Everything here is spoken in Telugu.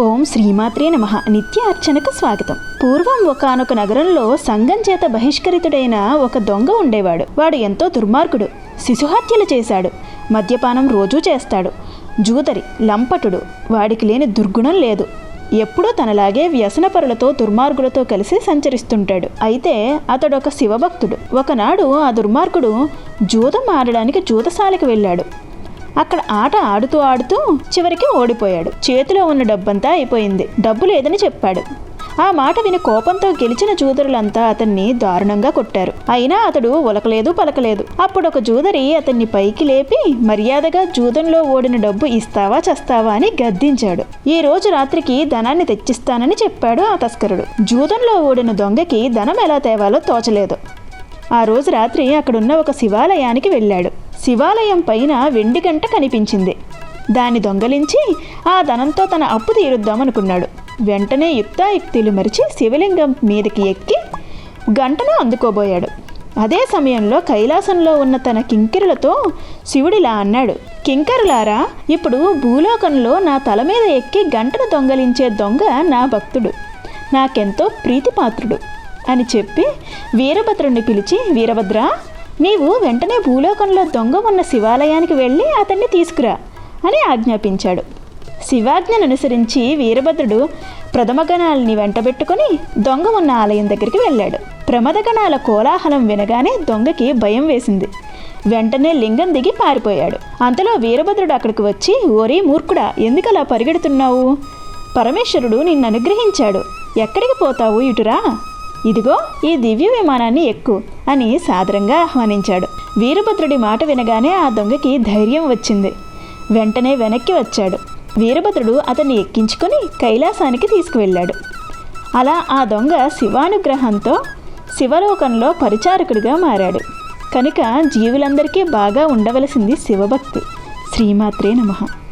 ఓం శ్రీమాత్రే నమ. నిత్య అర్చనకు స్వాగతం. పూర్వం ఒకానొక నగరంలో సంఘం చేత బహిష్కరితుడైన ఒక దొంగ ఉండేవాడు. వాడు ఎంతో దుర్మార్గుడు శిశుహత్యలు చేశాడు మద్యపానం రోజూ చేస్తాడు. జూదరి లంపటుడు వాడికి లేని దుర్గుణం లేదు. ఎప్పుడూ తనలాగే వ్యసనపరులతో దుర్మార్గులతో కలిసి సంచరిస్తుంటాడు. అయితే అతడు ఒక శివభక్తుడు. ఒకనాడు ఆ దుర్మార్గుడు జూదం ఆడడానికి జూదశాలకు వెళ్ళాడు. అక్కడ ఆట ఆడుతూ ఆడుతూ చివరికి ఓడిపోయాడు. చేతిలో ఉన్న డబ్బంతా అయిపోయింది. డబ్బు లేదని చెప్పాడు. ఆ మాట విని కోపంతో గెలిచిన జూదరులంతా అతన్ని దారుణంగా కొట్టారు. అయినా అతడు ఉలకలేదు పలకలేదు. అప్పుడు ఒక జూదరి అతన్ని పైకి లేపి మర్యాదగా జూదంలో ఓడిన డబ్బు ఇస్తావా చస్తావా అని గద్దించాడు. ఈ రోజు రాత్రికి ధనాన్ని తెచ్చిస్తానని చెప్పాడు ఆ తస్కరుడు. జూదంలో ఓడిన దొంగకి ధనం ఎలా తేవాలో తోచలేదు. ఆ రోజు రాత్రి అక్కడున్న ఒక శివాలయానికి వెళ్ళాడు. శివాలయం పైన వెండి గంట కనిపించింది. దాన్ని దొంగలించి ఆ ధనంతో తన అప్పు తీరుద్దామనుకున్నాడు. వెంటనే యుక్తాయుక్తులు మరిచి శివలింగం మీదకి ఎక్కి గంటను అందుకోబోయాడు. అదే సమయంలో కైలాసంలో ఉన్న తన కింకిరులతో శివుడిలా అన్నాడు కింకరులారా ఇప్పుడు భూలోకంలో నా తల మీద ఎక్కి గంటను దొంగలించే దొంగ నా భక్తుడు. నాకెంతో ప్రీతిపాత్రుడు అని చెప్పి వీరభద్రుణ్ణి పిలిచి వీరభద్ర నీవు వెంటనే భూలోకంలో దొంగ ఉన్న శివాలయానికి వెళ్ళి అతన్ని తీసుకురా అని ఆజ్ఞాపించాడు. శివాజ్ఞను అనుసరించి వీరభద్రుడు ప్రథమగణాలని వెంటబెట్టుకుని దొంగ ఉన్న ఆలయం దగ్గరికి వెళ్ళాడు. ప్రమదగణాల కోలాహలం వినగానే దొంగకి భయం వేసింది. వెంటనే లింగం దిగి పారిపోయాడు. అంతలో వీరభద్రుడు అక్కడికి వచ్చి ఓరే మూర్ఖుడా ఎందుకలా పరిగెడుతున్నావు? పరమేశ్వరుడు నిన్ను అనుగ్రహించాడు. ఎక్కడికి పోతావు? ఇటురా. ఇదిగో ఈ దివ్య విమానాన్ని ఎక్కు అని సాదరంగా ఆహ్వానించాడు. వీరభద్రుడి మాట వినగానే ఆ దొంగకి ధైర్యం వచ్చింది. వెంటనే వెనక్కి వచ్చాడు. వీరభద్రుడు అతన్ని ఎక్కించుకొని కైలాసానికి తీసుకువెళ్ళాడు. అలా ఆ దొంగ శివానుగ్రహంతో శివలోకంలో పరిచారకుడిగా మారాడు. కనుక జీవులందరికీ బాగా ఉండవలసింది శివభక్తి. శ్రీమాత్రే నమః.